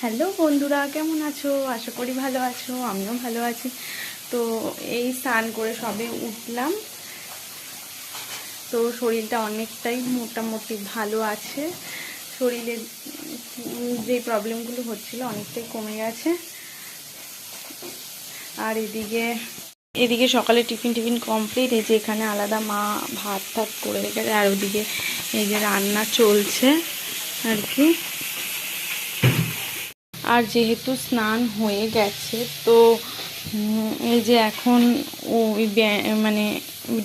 Hello বন্ধুরা, কেমন আছো? আশা করি ভালো আছো, আমিও ভালো আছি। তো এই স্নান করে সবে উঠলাম। তো শরীরটা অনেকটাই মোটামুটি ভালো আছে। শরীরের উম যে প্রবলেমগুলো হচ্ছিল অনেকটাই কমে গেছে। আর এদিকে এদিকে সকালে টিফিন টিফিন কমপ্লিট। এই যে এখানে আলাদা মা ভাত টাত করে রেখেছে, আর ওদিকে এই যে রান্না চলছে আর কি। আর যেহেতু স্নান হয়ে গেছে, তো এই যে এখন ওই মানে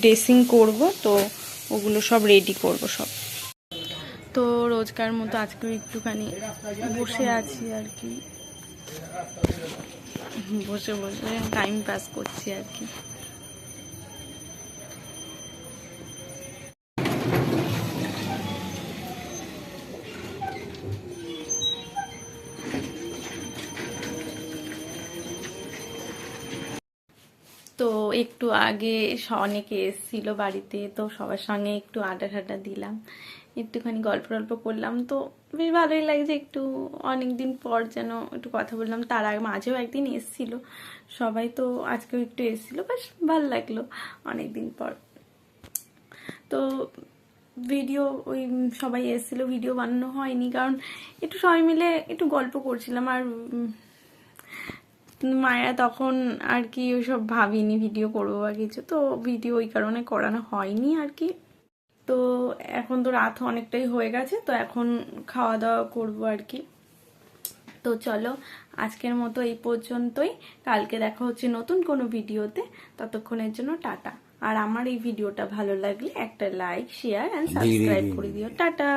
ড্রেসিং করব, তো ওগুলো সব রেডি করব সব। তো রোজকার মতো আজকেও একটুখানি বসে আছি আর কি। বসে বসে টাইম পাস করছি আর কি। তো একটু আগে অনেকে এসেছিল বাড়িতে, তো সবার সঙ্গে একটু আড্ডা ঠাড্ডা দিলাম। একটুখানি গল্প টল্প করলাম। তো বেশ ভালোই লাগছে একটু অনেক দিন পর যেন একটু কথা বললাম। তার আগে মাঝেও একদিন এসেছিল। সবাই তো আজকেও একটু এসেছিল। বেশ ভালো লাগল অনেক দিন পর। তো ভিডিও ওই সবাই এসেছিল। ভিডিও বানানো হয়নি। কারণ একটু সবাই মিলে একটু গল্প করছিলাম। আর উম, মায়া তখন আর কি ওইসব ভাবিনি ভিডিও করব বা কিছু। তো ভিডিও ওই কারণে করানো হয়নি আর কি। তো এখন তো রাত অনেকটাই হয়ে গেছে তো এখন খাওয়া দাওয়া করব আর কি। তো চলো আজকের মতো এই পর্যন্তই। কালকে দেখা হচ্ছে নতুন কোনো ভিডিওতে ততক্ষণের জন্য টাটা। আর আমার এই ভিডিওটা ভালো লাগলে একটা লাইক শেয়ার অ্যান্ড সাবস্ক্রাইব করে দিও। টাটা!